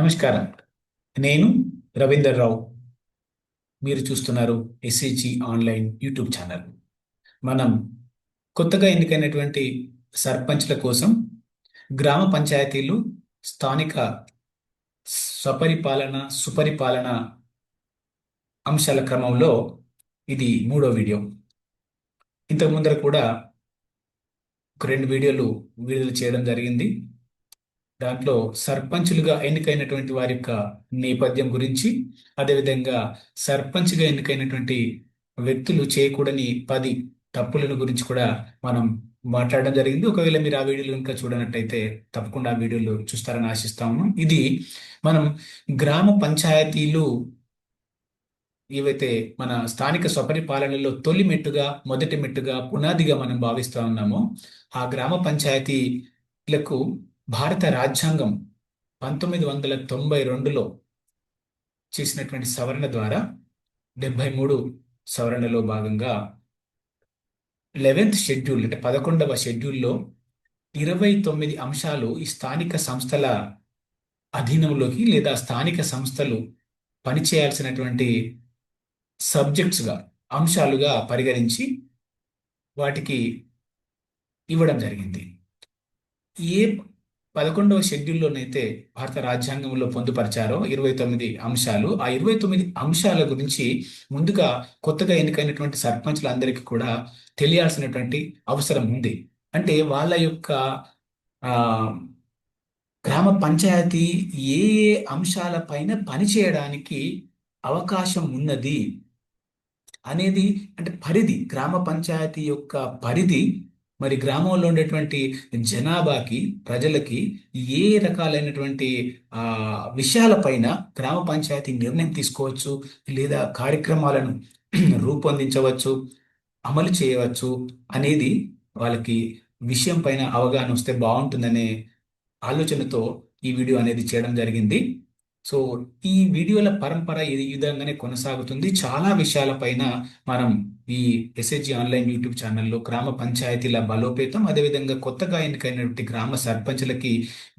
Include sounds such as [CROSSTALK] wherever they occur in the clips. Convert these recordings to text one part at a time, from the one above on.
నమస్కారం. నేను రవీందర్ రావు. మీరు చూస్తున్నారు ఎస్ఏజీ ఆన్లైన్ యూట్యూబ్ ఛానల్. మనం కొత్తగా ఎన్నికైనటువంటి సర్పంచ్ల కోసం గ్రామ పంచాయతీలు స్థానిక స్వపరిపాలన సుపరిపాలన అంశాల క్రమంలో ఇది మూడో వీడియో. ఇంతకు ముందర కూడా ఒక రెండు వీడియోలు విడుదల చేయడం జరిగింది. దాంట్లో సర్పంచులుగా ఎన్నికైనటువంటి వారి యొక్క నేపథ్యం గురించి అదేవిధంగా సర్పంచ్గా ఎన్నికైనటువంటి వ్యక్తులు చేయకూడని పది తప్పులను గురించి కూడా మనం మాట్లాడడం జరిగింది. ఒకవేళ మీరు ఆ వీడియోలు ఇంకా చూడనట్టయితే తప్పకుండా ఆ వీడియోలు చూస్తారని ఆశిస్తాము. ఇది మనం గ్రామ పంచాయతీలు ఏవైతే మన స్థానిక స్వపరిపాలనలో తొలి మెట్టుగా మొదటి మెట్టుగా పునాదిగా మనం భావిస్తూ ఉన్నామో ఆ గ్రామ పంచాయతీలకు భారత రాజ్యాంగం పంతొమ్మిది వందల తొంభై రెండులో చేసినటువంటి సవరణ ద్వారా డెబ్బై మూడు సవరణలో భాగంగా లెవెన్త్ షెడ్యూల్ అంటే పదకొండవ షెడ్యూల్లో ఇరవై తొమ్మిది అంశాలు ఈ స్థానిక సంస్థల అధీనంలోకి లేదా స్థానిక సంస్థలు పనిచేయాల్సినటువంటి సబ్జెక్ట్స్గా అంశాలుగా పరిగణించి వాటికి ఇవ్వడం జరిగింది. ఏ పదకొండవ షెడ్యూల్లోనైతే భారత రాజ్యాంగంలో పొందుపరిచారో ఇరవై తొమ్మిది అంశాలు. ఆ ఇరవై తొమ్మిది అంశాల గురించి ముందుగా కొత్తగా ఎన్నికైనటువంటి సర్పంచ్లందరికీ కూడా తెలియాల్సినటువంటి అవసరం ఉంది. అంటే వాళ్ళ యొక్క గ్రామ పంచాయతీ ఏ ఏ అంశాలపైన పనిచేయడానికి అవకాశం ఉన్నది అనేది అంటే పరిధి గ్రామ పంచాయతీ యొక్క పరిధి మరి గ్రామంలో ఉండేటువంటి జనాభాకి ప్రజలకి ఏ రకాలైనటువంటి ఆ విషయాలపైన గ్రామ పంచాయతీ నిర్ణయం తీసుకోవచ్చు? లేదా కార్యక్రమాలను [CLEARS THROAT] రూపొందించవచ్చు? అమలు చేయవచ్చు? అనేది వాళ్ళకి విషయం పైన అవగాహన వస్తే బాగుంటుందనే ఆలోచనతో ఈ వీడియో అనేది చేయడం జరిగింది. సో ఈ వీడియోల పరంపర ఈ విధంగానే కొనసాగుతుంది. చాలా విషయాలపైన మనం ఈ ఎస్హెచ్జి ఆన్లైన్ యూట్యూబ్ ఛానల్లో గ్రామ పంచాయతీల బలోపేతం అదేవిధంగా కొత్తగా ఎన్నికైనటువంటి గ్రామ సర్పంచులకి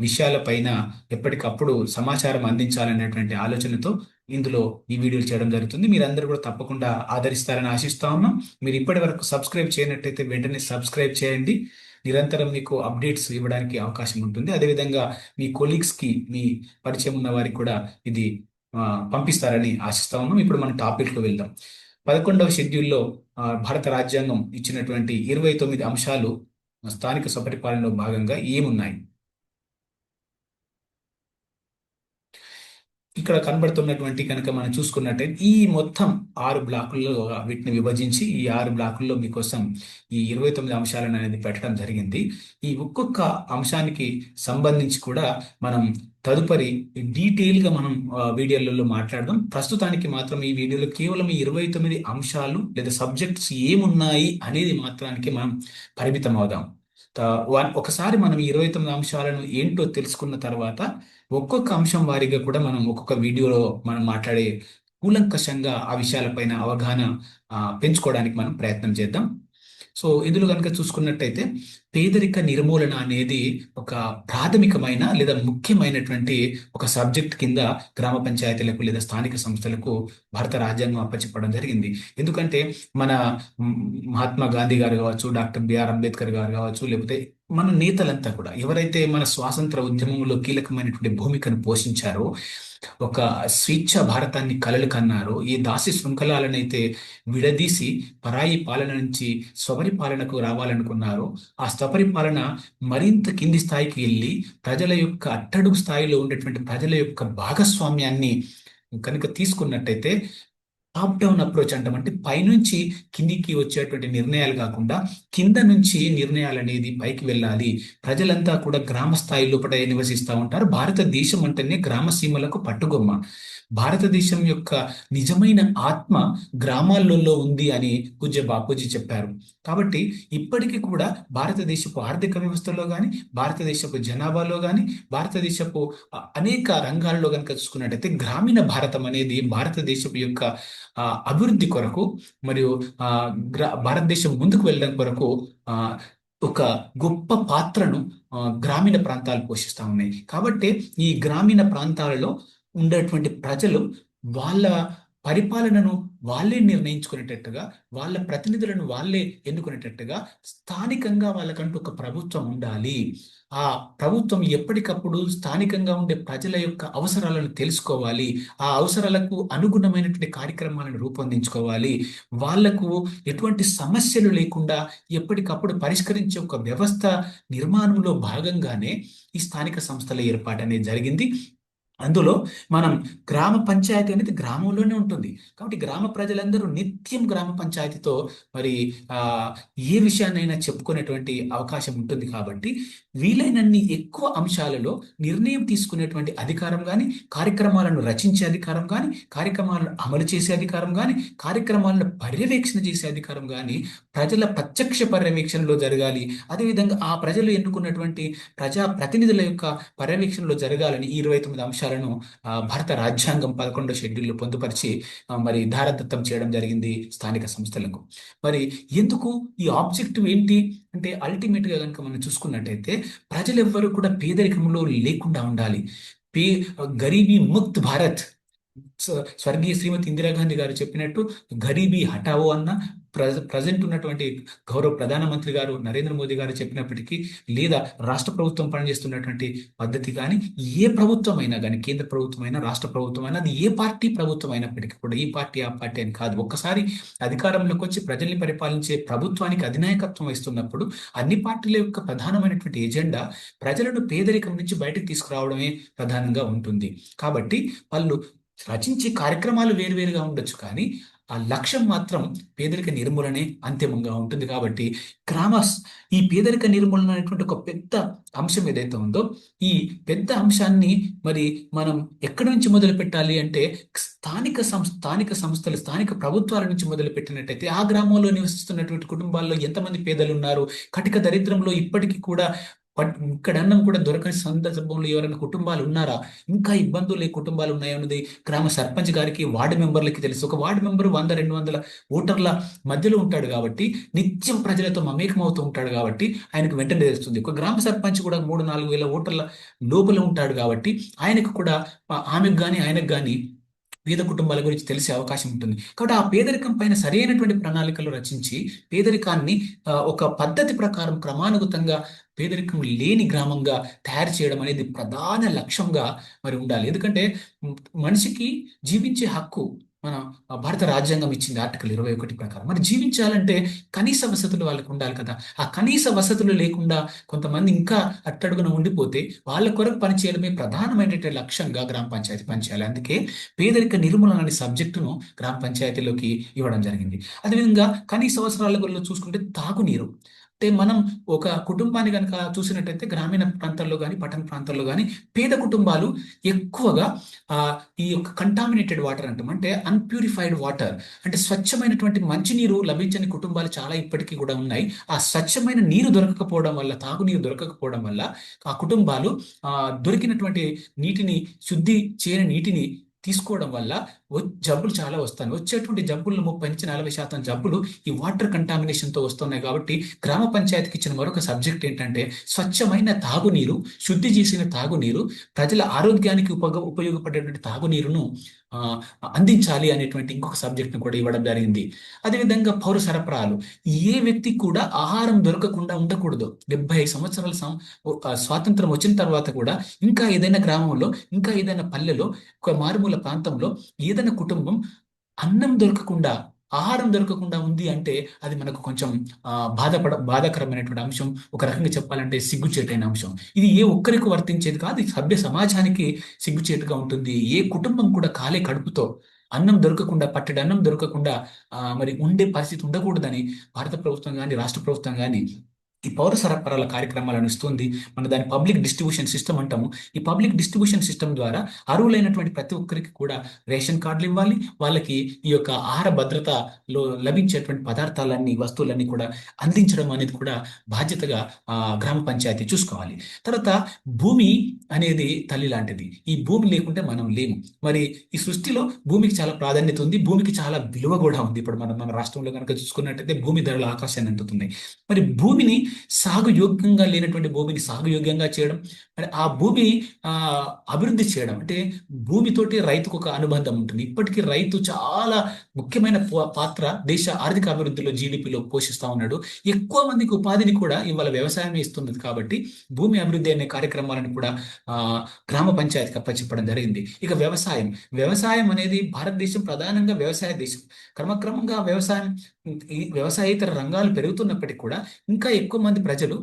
విషయాలపైన ఎప్పటికప్పుడు సమాచారం అందించాలనేటువంటి ఆలోచనతో ఇందులో ఈ వీడియోలు చేయడం జరుగుతుంది. మీరందరూ కూడా తప్పకుండా ఆదరిస్తారని ఆశిస్తా ఉన్నాం. మీరు ఇప్పటి వరకు సబ్స్క్రైబ్ చేయనట్టయితే వెంటనే సబ్స్క్రైబ్ చేయండి. నిరంతరం మీకు అప్డేట్స్ ఇవ్వడానికి అవకాశం ఉంటుంది. అదేవిధంగా మీ కొలీగ్స్కి మీ పరిచయం ఉన్న వారికి కూడా ఇది పంపిస్తారని ఆశిస్తా ఉన్నాం. ఇప్పుడు మన టాపిక్లో వెళ్దాం. పదకొండవ షెడ్యూల్లో భారత రాజ్యాంగం ఇచ్చినటువంటి ఇరవై తొమ్మిది అంశాలు స్థానిక స్వపరిపాలనలో భాగంగా ఏమున్నాయి? ఇక్కడ కనబడుతున్నటువంటి కనుక మనం చూసుకున్నట్టయితే ఈ మొత్తం ఆరు బ్లాకుల్లో వీటిని విభజించి ఈ ఆరు బ్లాకుల్లో మీకోసం ఈ ఇరవై తొమ్మిది అంశాలను అనేది పెట్టడం జరిగింది. ఈ ఒక్కొక్క అంశానికి సంబంధించి కూడా మనం తదుపరి డీటెయిల్గా మనం వీడియోలలో మాట్లాడదాం. ప్రస్తుతానికి మాత్రం ఈ వీడియోలో కేవలం ఈ ఇరవై తొమ్మిది అంశాలు లేదా సబ్జెక్ట్స్ ఏమున్నాయి అనేది మాత్రానికి మనం పరిమితం అవుదాం ఒకసారి మనం ఇరవై తొమ్మిది అంశాలను ఏంటో తెలుసుకున్న తర్వాత ఒక్కొక్క అంశం వారిగా కూడా మనం ఒక్కొక్క వీడియోలో మనం మాట్లాడే కూలంకషంగా ఆ విషయాలపైన అవగాహన పెంచుకోవడానికి మనం ప్రయత్నం చేద్దాం. సో ఇందులో కనుక చూసుకున్నట్టయితే పేదరిక నిర్మూలన అనేది ఒక ప్రాథమికమైన లేదా ముఖ్యమైనటువంటి ఒక సబ్జెక్ట్ కింద గ్రామ పంచాయతీలకు లేదా స్థానిక సంస్థలకు భారత రాజ్యాంగం అప్పచెప్పడం జరిగింది. ఎందుకంటే మన మహాత్మా గాంధీ గారు కావచ్చు డాక్టర్ బిఆర్ అంబేద్కర్ గారు కావచ్చు లేకపోతే మన నేతలంతా కూడా ఎవరైతే మన స్వాతంత్ర ఉద్యమంలో కీలకమైనటువంటి భూమికను పోషించారో ఒక స్వేచ్ఛ భారతాన్ని కలలు కన్నారో ఈ దాసి శృంఖలాలనైతే విడదీసి పరాయి పాలన నుంచి స్వపరి పాలనకు ఆ స్వపరి పాలన మరింత కింది స్థాయికి వెళ్ళి ప్రజల యొక్క అట్టడుగు స్థాయిలో ఉండేటువంటి ప్రజల యొక్క భాగస్వామ్యాన్ని కనుక తీసుకున్నట్టయితే టాప్ డౌన్ అప్రోచ్ అంటాం. అంటే పైనుంచి కిందికి వచ్చేటువంటి నిర్ణయాలు కాకుండా కింద నుంచి నిర్ణయాలు అనేది పైకి వెళ్ళాలి. ప్రజలంతా కూడా గ్రామ స్థాయి లోపల నివసిస్తూ ఉంటారు. భారతదేశం అంటేనే గ్రామ సీమలకు పట్టుగొమ్మ. భారతదేశం యొక్క నిజమైన ఆత్మ గ్రామాలలో ఉంది అని పూజ్య బాపూజీ చెప్పారు. కాబట్టి ఇప్పటికీ కూడా భారతదేశపు ఆర్థిక వ్యవస్థలో కానీ భారతదేశపు జనాభాలో కానీ భారతదేశపు అనేక రంగాల్లో కనుక చూసుకున్నట్టయితే గ్రామీణ భారతం అనేది భారతదేశపు యొక్క అభివృద్ధి కొరకు మరియు భారతదేశం ముందుకు వెళ్ళడం కొరకు ఒక గొప్ప పాత్రను గ్రామీణ ప్రాంతాలు పోషిస్తూ ఉన్నాయి. కాబట్టి ఈ గ్రామీణ ప్రాంతాలలో ఉండేటువంటి ప్రజలు వాళ్ళ పరిపాలనను వాళ్ళే నిర్ణయించుకునేటట్టుగా వాళ్ళ ప్రతినిధులను వాళ్ళే ఎన్నుకునేటట్టుగా స్థానికంగా వాళ్ళకంటూ ఒక ప్రభుత్వం ఉండాలి. ఆ ప్రభుత్వం ఎప్పటికప్పుడు స్థానికంగా ఉండే ప్రజల యొక్క అవసరాలను తెలుసుకోవాలి. ఆ అవసరాలకు అనుగుణమైనటువంటి కార్యక్రమాలను రూపొందించుకోవాలి. వాళ్ళకు ఎటువంటి సమస్యలు లేకుండా ఎప్పటికప్పుడు పరిష్కరించే ఒక వ్యవస్థ నిర్మాణంలో భాగంగానే ఈ స్థానిక సంస్థల ఏర్పాటు అనేది జరిగింది. అందులో మనం గ్రామ పంచాయతీ అనేది గ్రామంలోనే ఉంటుంది. కాబట్టి గ్రామ ప్రజలందరూ నిత్యం గ్రామ పంచాయతీతో మరి ఆ ఏ విషయాన్నైనా చెప్పుకునేటువంటి అవకాశం ఉంటుంది కాబట్టి వీలైనన్ని ఎక్కువ అంశాలలో నిర్ణయం తీసుకునేటువంటి అధికారం కానీ కార్యక్రమాలను రచించే అధికారం కానీ కార్యక్రమాలను అమలు చేసే అధికారం కానీ కార్యక్రమాలను పర్యవేక్షణ చేసే అధికారం కానీ ప్రజల ప్రత్యక్ష పర్యవేక్షణలో జరగాలి. అదేవిధంగా ఆ ప్రజలు ఎన్నుకున్నటువంటి ప్రజా ప్రతినిధుల యొక్క పర్యవేక్షణలో జరగాలని ఇరవై తొమ్మిది అంశాలు అంశాలను భారత రాజ్యాంగం పదకొండో షెడ్యూల్లో పొందుపరిచి మరి ధారదత్తం చేయడం జరిగింది స్థానిక సంస్థలకు. మరి ఎందుకు ఈ ఆబ్జెక్టివ్ ఏంటి? అంటే అల్టిమేట్గా కనుక మనం చూసుకున్నట్టయితే ప్రజలెవ్వరూ కూడా పేదరికంలో లేకుండా ఉండాలి. పే గరీబీ ముక్త్ భారత్. స్వర్గీయ శ్రీమతి ఇందిరాగాంధీ గారు చెప్పినట్టు గరీబీ హటావో అన్న ప్రజ ప్రజెంట్ ఉన్నటువంటి గౌరవ ప్రధానమంత్రి గారు నరేంద్ర మోదీ గారు చెప్పినప్పటికీ లేదా రాష్ట్ర ప్రభుత్వం పనిచేస్తున్నటువంటి పద్ధతి కానీ ఏ ప్రభుత్వం అయినా కానీ కేంద్ర ప్రభుత్వం అయినా రాష్ట్ర ప్రభుత్వం అయినా అది ఏ పార్టీ ప్రభుత్వం అయినప్పటికీ కూడా ఈ పార్టీ ఆ పార్టీ అని కాదు. ఒక్కసారి అధికారంలోకి వచ్చి ప్రజల్ని పరిపాలించే ప్రభుత్వానికి అధినాయకత్వం ఇస్తున్నప్పుడు అన్ని పార్టీల యొక్క ప్రధానమైనటువంటి ఎజెండా ప్రజలను పేదరికం నుంచి బయటకు తీసుకురావడమే ప్రధానంగా ఉంటుంది. కాబట్టి వాళ్ళు రచించే కార్యక్రమాలు వేరువేరుగా ఉండొచ్చు కానీ ఆ లక్ష్యం మాత్రం పేదరిక నిర్మూలనే అంతిమంగా ఉంటుంది కాబట్టి గ్రామ ఈ పేదరిక నిర్మూలన అనేటువంటి ఒక పెద్ద అంశం ఏదైతే ఉందో ఈ పెద్ద అంశాన్ని మరి మనం ఎక్కడి నుంచి మొదలు పెట్టాలి అంటే స్థానిక సం స్థానిక సంస్థలు స్థానిక ప్రభుత్వాల నుంచి మొదలు పెట్టినట్టయితే ఆ గ్రామంలో నివసిస్తున్నటువంటి కుటుంబాల్లో ఎంతమంది పేదలు ఉన్నారు? కటిక దరిద్రంలో ఇప్పటికీ కూడా పట్- ఇక్కడ అన్నం కూడా దొరకని సందర్భంలో ఎవరైనా కుటుంబాలు ఉన్నారా? ఇంకా ఇబ్బందులు ఏ కుటుంబాలు ఉన్నాయన్నది గ్రామ సర్పంచ్ గారికి వార్డు మెంబర్లకి తెలుసు. ఒక వార్డు మెంబర్ వంద రెండు వందల ఓటర్ల మధ్యలో ఉంటాడు కాబట్టి నిత్యం ప్రజలతో మమేకమవుతూ ఉంటాడు కాబట్టి ఆయనకు వెంటనే తెలుస్తుంది. ఒక గ్రామ సర్పంచ్ కూడా మూడు నాలుగు వేల ఓటర్ల లోపల ఉంటాడు కాబట్టి ఆయనకు కూడా ఆమెకు కానీ ఆయనకు కానీ పేద కుటుంబాల గురించి తెలిసే అవకాశం ఉంటుంది. కాబట్టి ఆ పేదరికం పైన సరైనటువంటి ప్రణాళికలు రచించి పేదరికాన్ని ఒక పద్ధతి ప్రకారం క్రమానుగతంగా పేదరికం లేని గ్రామంగా తయారు చేయడం అనేది ప్రధాన లక్ష్యంగా మరి ఉండాలి. ఎందుకంటే మనిషికి జీవించే హక్కు మన భారత రాజ్యాంగం ఇచ్చింది ఆర్టికల్ ఇరవై ఒకటి ప్రకారం. మరి జీవించాలంటే కనీస వసతులు వాళ్ళకు ఉండాలి కదా. ఆ కనీస వసతులు లేకుండా కొంతమంది ఇంకా అట్టడుగున ఉండిపోతే వాళ్ళ కొరకు పనిచేయడమే ప్రధానమైనటువంటి లక్ష్యంగా గ్రామ పంచాయతీ పనిచేయాలి. అందుకే పేదరిక నిర్మూలన అనే సబ్జెక్టును గ్రామ పంచాయతీలోకి ఇవ్వడం జరిగింది. అదేవిధంగా కనీస అవసరాల గురించి చూసుకుంటే తాగునీరు. అంటే మనం ఒక కుటుంబాన్ని కనుక చూసినట్టయితే గ్రామీణ ప్రాంతాల్లో కానీ పట్టణ ప్రాంతాల్లో కానీ పేద కుటుంబాలు ఎక్కువగా ఆ, ఈ యొక్క కంటామినేటెడ్ వాటర్ అంటాం. అంటే అన్ప్యూరిఫైడ్ వాటర్ అంటే స్వచ్ఛమైనటువంటి మంచినీరు లభించని కుటుంబాలు చాలా ఇప్పటికీ కూడా ఉన్నాయి. ఆ స్వచ్ఛమైన నీరు దొరకకపోవడం వల్ల తాగునీరు దొరకకపోవడం వల్ల ఆ కుటుంబాలు ఆ దొరికినటువంటి నీటిని శుద్ధి చేయని నీటిని తీసుకోవడం వల్ల జబ్బులు చాలా వస్తాయి. వచ్చేటువంటి జబ్బుల్లో ముప్పై నుంచి నలభై శాతం జబ్బులు ఈ వాటర్ కంటామినేషన్తో వస్తున్నాయి కాబట్టి గ్రామ పంచాయతీకి ఇచ్చిన మరొక సబ్జెక్ట్ ఏంటంటే స్వచ్ఛమైన తాగునీరు శుద్ధి చేసిన తాగునీరు ప్రజల ఆరోగ్యానికి ఉపయోగ ఉపయోగపడేటువంటి తాగునీరును అందించాలి అనేటువంటి ఇంకొక సబ్జెక్ట్ను కూడా ఇవ్వడం జరిగింది. అదేవిధంగా పౌర సరఫరాలు. ఏ వ్యక్తి కూడా ఆహారం దొరకకుండా ఉండకూడదు. డెబ్బై ఐదు సంవత్సరాల స్వాతంత్రం వచ్చిన తర్వాత కూడా ఇంకా ఏదైనా గ్రామంలో ఇంకా ఏదైనా పల్లెలో ఒక మారుమూల ప్రాంతంలో ఏదైనా కుటుంబం అన్నం దొరకకుండా ఆహారం దొరకకుండా ఉంది అంటే అది మనకు కొంచెం బాధపడ బాధాకరమైనటువంటి అంశం. ఒక రకంగా చెప్పాలంటే సిగ్గుచేటైన అంశం. ఇది ఏ ఒక్కరికి వర్తించేది కాదు. సభ్య సమాజానికి సిగ్గుచేటుగా ఉంటుంది. ఏ కుటుంబం కూడా కాలే కడుపుతో అన్నం దొరకకుండా పట్టడి అన్నం దొరకకుండా మరి ఉండే పరిస్థితి ఉండకూడదని భారత ప్రభుత్వం కానీ రాష్ట్ర ప్రభుత్వం కానీ ఈ పౌర సరఫరాల కార్యక్రమాలను ఇస్తుంది. మన దాని పబ్లిక్ డిస్ట్రిబ్యూషన్ సిస్టమ్ అంటాము. ఈ పబ్లిక్ డిస్ట్రిబ్యూషన్ సిస్టమ్ ద్వారా అర్హులైనటువంటి ప్రతి ఒక్కరికి కూడా రేషన్ కార్డులు ఇవ్వాలి. వాళ్ళకి ఈ యొక్క ఆహార భద్రతలో లభించేటువంటి పదార్థాలన్నీ వస్తువులన్నీ కూడా అందించడం అనేది కూడా బాధ్యతగా గ్రామ పంచాయతీ చూసుకోవాలి. తర్వాత భూమి అనేది తల్లి లాంటిది. ఈ భూమి లేకుంటే మనం లేము. మరి ఈ సృష్టిలో భూమికి చాలా ప్రాధాన్యత ఉంది. భూమికి చాలా విలువ కూడా ఉంది. ఇప్పుడు మనం మన రాష్ట్రంలో కనుక చూసుకున్నట్టయితే భూమి ధరలు ఆకాశాన్ని అంటుతున్నాయి మరి భూమిని సాగు యోగ్యంగా లేనటువంటి భూమిని సాగు యోగ్యంగా చేయడం మరి ఆ భూమి అభివృద్ధి చేయడం అంటే భూమితోటి రైతుకు ఒక అనుబంధం ఉంటుంది. ఇప్పటికీ రైతు చాలా ముఖ్యమైన పాత్ర దేశ ఆర్థిక అభివృద్ధిలో జీడిపిలో పోషిస్తా ఉన్నాడు. ఎక్కువ మందికి ఉపాధిని కూడా ఇవాళ వ్యవసాయమే ఇస్తున్నది కాబట్టి భూమి అభివృద్ధి అనే కార్యక్రమాలను కూడా గ్రామ పంచాయతీకి అప్పచెప్పడం జరిగింది. ఇక వ్యవసాయం. వ్యవసాయం అనేది భారతదేశం ప్రధానంగా వ్యవసాయ దేశం. క్రమక్రమంగా వ్యవసాయం ఈ వ్యవసాయేతర రంగాలు పెరుగుతున్నప్పటికీ కూడా ఇంకా ఎక్కువ మంది ప్రజలు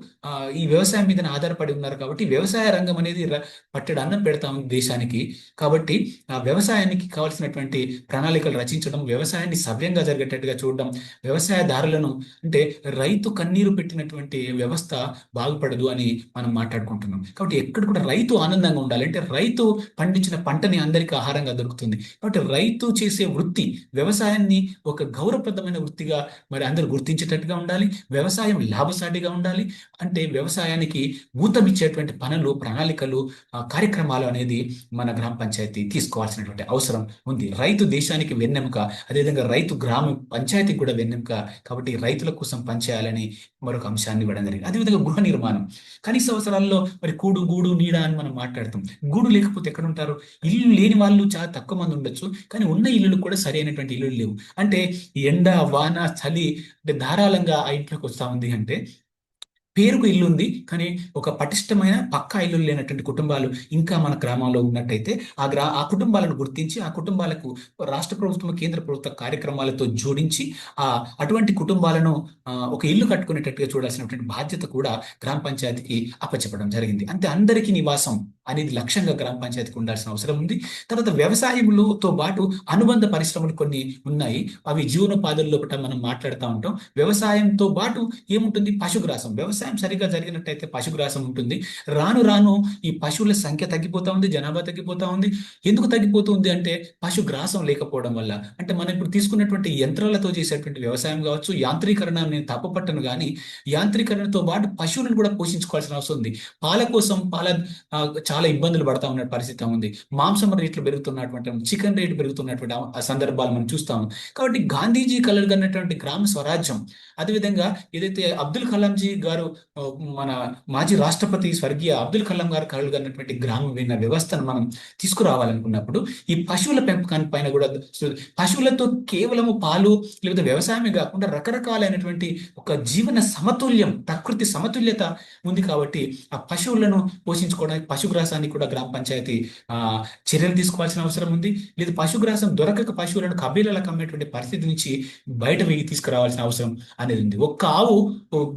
ఈ వ్యవసాయం మీద ఆధారపడి ఉన్నారు కాబట్టి వ్యవసాయ రంగం అనేది ర- పట్టెడు అన్నం పెడతా ఉంది దేశానికి. కాబట్టి ఆ వ్యవసాయానికి కావాల్సినటువంటి ప్రణాళికలు రచించడం వ్యవసాయాన్ని సవ్యంగా జరిగేటట్టుగా చూడడం వ్యవసాయదారులను అంటే రైతు కన్నీరు పెట్టినటువంటి వ్యవస్థ బాగుపడదు అని మనం మాట్లాడుకుంటున్నాం. కాబట్టి ఎక్కడ కూడా రైతు ఆనందంగా ఉండాలి. అంటే రైతు పండించిన పంటని అందరికీ ఆహారంగా దొరుకుతుంది. కాబట్టి రైతు చేసే వృత్తి వ్యవసాయాన్ని ఒక గౌరవప్రదమైన వృత్తిగా మరి అందరూ గుర్తించేటట్టుగా ఉండాలి వ్యవసాయం లాభసాటిగా ఉండాలి. అంటే వ్యవసాయానికి ఊతమిచ్చేటువంటి పనులు ప్రణాళికలు కార్యక్రమాలు అనేది మన గ్రామ పంచాయతీ తీసుకోవాల్సినటువంటి అవసరం ఉంది. రైతు దేశానికి వెన్నెముక అదేవిధంగా రైతు గ్రామ పంచాయతీకి కూడా వెన్నెముక కాబట్టి రైతుల కోసం పనిచేయాలని మరొక అంశాన్ని ఇవ్వడం జరిగింది. అదేవిధంగా గృహ నిర్మాణం. కనీస అవసరాల్లో మరి కూడు గూడు నీడ అని మనం మాట్లాడతాం. గూడు లేకపోతే ఎక్కడ ఉంటారు ఇల్లు లేని వాళ్ళు చాలా తక్కువ మంది ఉండొచ్చు. కానీ ఉన్న ఇల్లులు కూడా సరైనటువంటి ఇల్లులు లేవు. అంటే ఎండ వాన చలి అంటే ధారాళంగా ఆ ఇంట్లోకి వస్తా ఉంది అంటే పేరుకు ఇల్లు ఉంది కానీ ఒక పటిష్టమైన పక్కా ఇల్లు లేనటువంటి కుటుంబాలు ఇంకా మన గ్రామంలో ఉన్నట్టయితే ఆ గ్రా ఆ కుటుంబాలను గుర్తించి ఆ కుటుంబాలకు రాష్ట్ర ప్రభుత్వం కేంద్ర ప్రభుత్వ కార్యక్రమాలతో జోడించి ఆ అటువంటి కుటుంబాలను ఒక ఇల్లు కట్టుకునేటట్టుగా చూడాల్సినటువంటి బాధ్యత కూడా గ్రామ పంచాయతీకి అప్పచెప్పడం జరిగింది. అంతే అందరికీ నివాసం అనేది లక్ష్యంగా గ్రామ పంచాయతీకి ఉండాల్సిన అవసరం ఉంది. తర్వాత వ్యవసాయములతో పాటు అనుబంధ పరిశ్రమలు కొన్ని ఉన్నాయి. అవి జీవనోపాధుల లోపల మనం మాట్లాడుతూ ఉంటాం. వ్యవసాయంతో పాటు ఏముంటుంది? పశుగ్రాసం. వ్యవసాయం సరిగ్గా జరిగినట్టయితే పశుగ్రాసం ఉంటుంది. రాను రాను ఈ పశువుల సంఖ్య తగ్గిపోతా ఉంది జనాభా తగ్గిపోతా ఉంది. ఎందుకు తగ్గిపోతుంది అంటే పశుగ్రాసం లేకపోవడం వల్ల. అంటే మనం ఇప్పుడు తీసుకున్నటువంటి యంత్రాలతో చేసేటువంటి వ్యవసాయం కావచ్చు యాంత్రీకరణ నేను తప్పపట్టను కానీ యాంత్రీకరణతో పాటు పశువులను కూడా పోషించుకోవాల్సిన అవసరం ఉంది. పాల కోసం పాల చాలా ఇబ్బందులు పడతా ఉన్న పరిస్థితి ఉంది. మాంసం రేట్లు పెరుగుతున్నటువంటి చికెన్ రేటు పెరుగుతున్నటువంటి సందర్భాలు మనం చూస్తాము. కాబట్టి గాంధీజీ కలగన్నటువంటి గ్రామ స్వరాజ్యం అదేవిధంగా ఏదైతే అబ్దుల్ కలాంజీ గారు మన మాజీ రాష్ట్రపతి స్వర్గీయ అబ్దుల్ కలాం గారు కలగన్నటువంటి గ్రామం విన్న వ్యవస్థను మనం తీసుకురావాలనుకున్నప్పుడు ఈ పశువుల పెంపకాన్ని పైన కూడా పశువులతో కేవలము పాలు లేకపోతే వ్యవసాయమే కాకుండా రకరకాలైనటువంటి ఒక జీవన సమతుల్యం ప్రకృతి సమతుల్యత ఉంది కాబట్టి ఆ పశువులను పోషించుకోవడానికి పశుగ్రాసాన్ని కూడా గ్రామ పంచాయతీ ఆ, చర్యలు తీసుకోవాల్సిన అవసరం ఉంది. లేదు పశుగ్రాసం దొరకక పశువులను కబీలలకు అమ్మేటువంటి పరిస్థితి నుంచి బయట వెయ్యి తీసుకురావాల్సిన అవసరం అనేది ఉంది. ఒక్క ఆవు